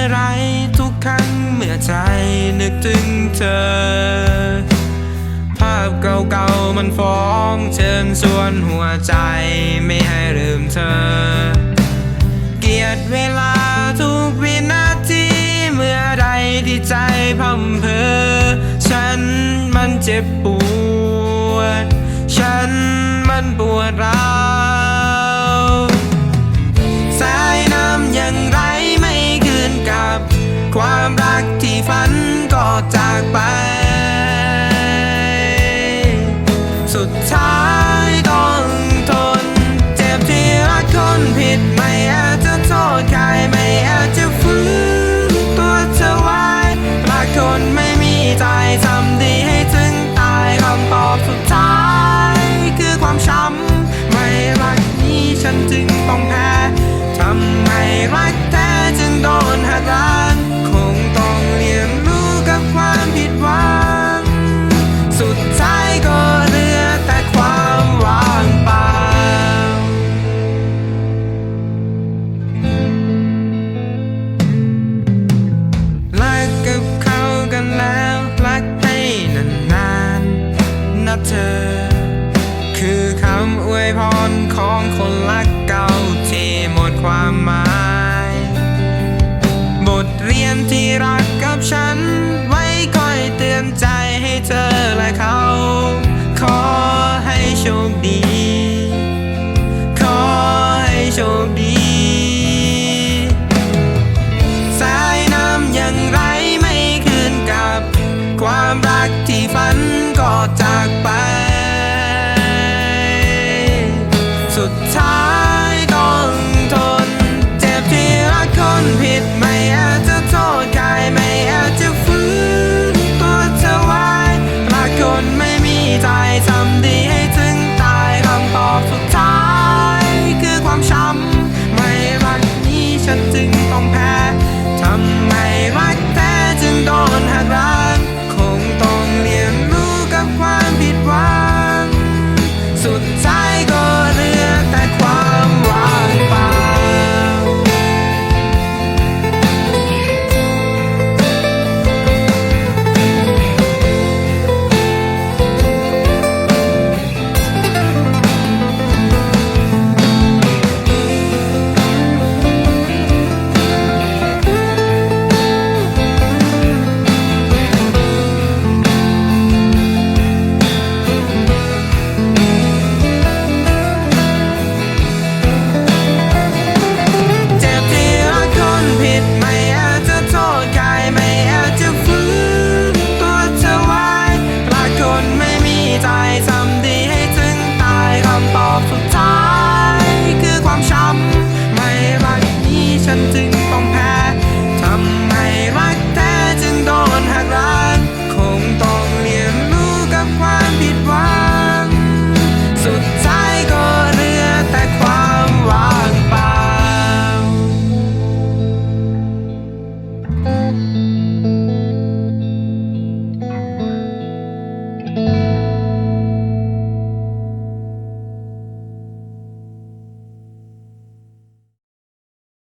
มันจะไหลทุกครั้งเมื่อใจนึกถึงเธอ ภาพเก่าๆมันฟ้องเชิญชวนหัวใจไม่ให้ลืมเธอ เกียดเวลาทุกวินาทีเมื่อใดที่ใจพัมเพอ ฉันมันเจ็บปวด ฉันมันปวดร้าว กที่ฝันก็จากไป สุดท้ายต้องทน เจ็บที่รักคนผิดไม่อาจจะโทษใครไม่อาจจะฟื้นตัวเธอไว้รักคนไม่มีใจทำดีให้ถึงตายคำตอบสุดท้ายคือความช้ำไม่รักนี้ฉันจึงต้องแพ้ทำไมรักแท้จึงโดนหักล้าง มที่รักกับฉัน ไว้คอยเตือนใจให้เธอและเขา ขอให้โชคดี ขอให้โชคดี สายน้ำยังไรไม่คืนกับ ความรักที่ ฉันจึงต้องแพ้ทำไมรัก